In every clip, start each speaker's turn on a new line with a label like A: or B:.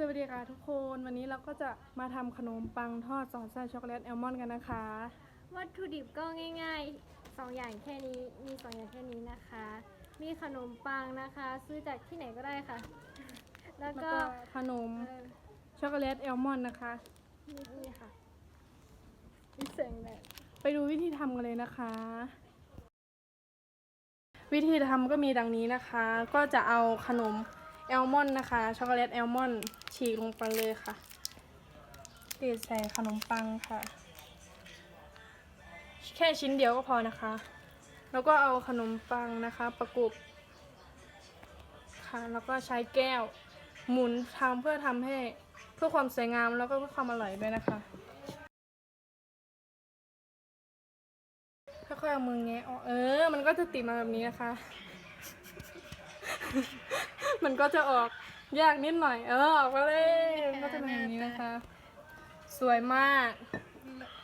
A: สวัสดีค่ะทุกคนวันนี้เราก็จะมาทำขนมปังทอดซอสไส้ช็อกโกแลตแอลมอนด์กันนะคะ
B: วัตถุดิบก็ง่ายๆสองอย่างแค่นี้มีสองอย่างแค่นี้นะคะ มีขนมปังนะคะ ซื้อจากที่ไหนก็ได้ค่ะ แล้ว
A: แล้ว
B: ก็
A: ก็ขนม
B: เอ่อ
A: ช็อกโกแลตแอลมอนด์นะคะ
B: นี่นี่ค่ะ
A: วิเศษแบบไปดูวิธีทำกันเลยนะคะ วิธีทำก็มีดังนี้นะคะ ก็จะเอาขนมแอลมอนด์นะคะช็อกโกแลตแอลมอนด์ ฉีกลงไปเลยค่ะตีใส่ขนมปังค่ะ แค่ชิ้นเดียวก็พอนะคะ แล้วก็เอาขนมปังนะคะ ประกบค่ะ แล้วก็ใช้แก้ว หมุนทำเพื่อทำให้เพื่อความสวยงามแล้วก็เพื่อความอร่อยด้วยนะคะค่อยๆเอามือแงะออกเออ มันก็จะติดมาแบบนี้นะคะ มันก็จะออก ยากนิดหน่อย เออออกมาเลยมันก็จะเป็นแบบนี้นะคะ สวยมาก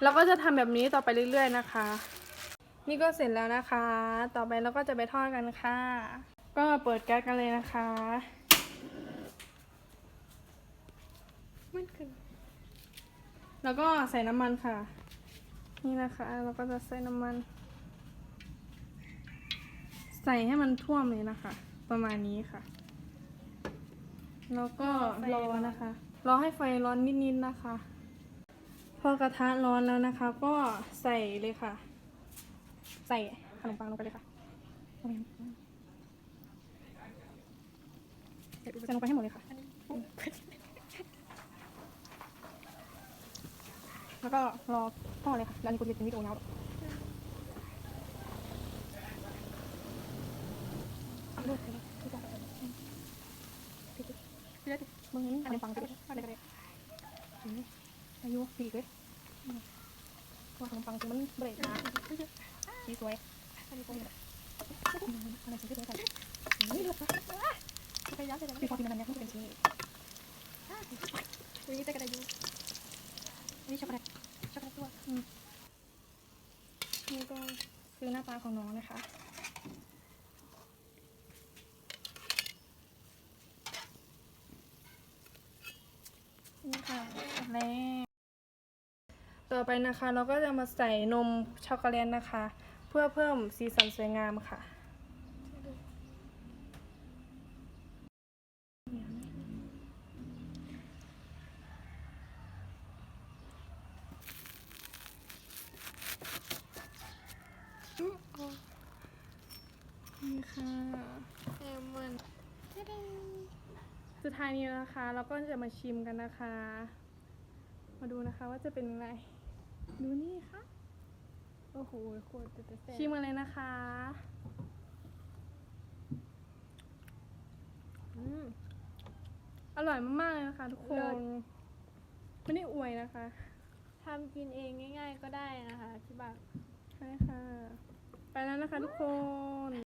A: แล้วก็จะทำแบบนี้ต่อไปเรื่อยๆนะคะ นี่ก็เสร็จแล้วนะคะ ต่อไปเราก็จะไปทอดกันค่ะ ก็มาเปิดแก๊สกันเลยนะคะ มันขึ้นแล้วก็ใส่น้ำมันค่ะ นี่นะคะเราก็จะใส่น้ำมัน ใส่ให้มันท่วมเลยนะคะ ประมาณนี้ค่ะ แล้วก็รอนะคะ รอให้ไฟร้อนนิดๆนะคะ พอกระทะร้อนแล้วนะคะ ก็ใส่เลยค่ะ ใส่ขนมปังลงไปเลยค่ะใส่ลงไปให้หมดเลยค่ะ แล้วก็รอทอดเลยค่ะแล้วอันนี้กูจะเป็นวิดีโอแล้วเลือกเลย เลือกมึงขนมปังไปเลยอะไรกันเลยอายุสี่เลยว่าขนมปังคือมันเบรกนะสีสวยอันนี้ก็มีอะไรสีสวยกันนี่ลูกค่ะ
B: ไปย้อนไปแล้ว
A: มีความกินมันเนี่ยมันเป็นสี
B: วันนี้จะกระดาษยูนี่ช็อกโกแลตช็อกโกแลตตัว
A: นี่ก็คือหน้าตาของน้องนะคะ นี่ค่ะ แล้วต่อไปนะคะเราก็จะมาใส่นมช็อกโกแลตนะคะ เพื่อเพิ่มสีสันสวยงามค่ะ นี่ค่ะ
B: แอลมอน
A: สุดท้ายนี้นะคะเราก็จะมาชิมกันนะคะ มาดูนะคะว่าจะเป็นไงดูนี่ค่ะ
B: โอ้โหโคตรจะแซ่บ
A: ชิมกันเลยนะคะ
B: อืม
A: อร่อยมากๆเลยนะคะ ทุกค
B: เลิศ
A: นไม่ได้อวยนะคะ
B: ทำกินเองง่าย ๆ ก็ได้นะคะที่บ้าน
A: ใช่ค่ะ ไปแล้วนะคะทุกคน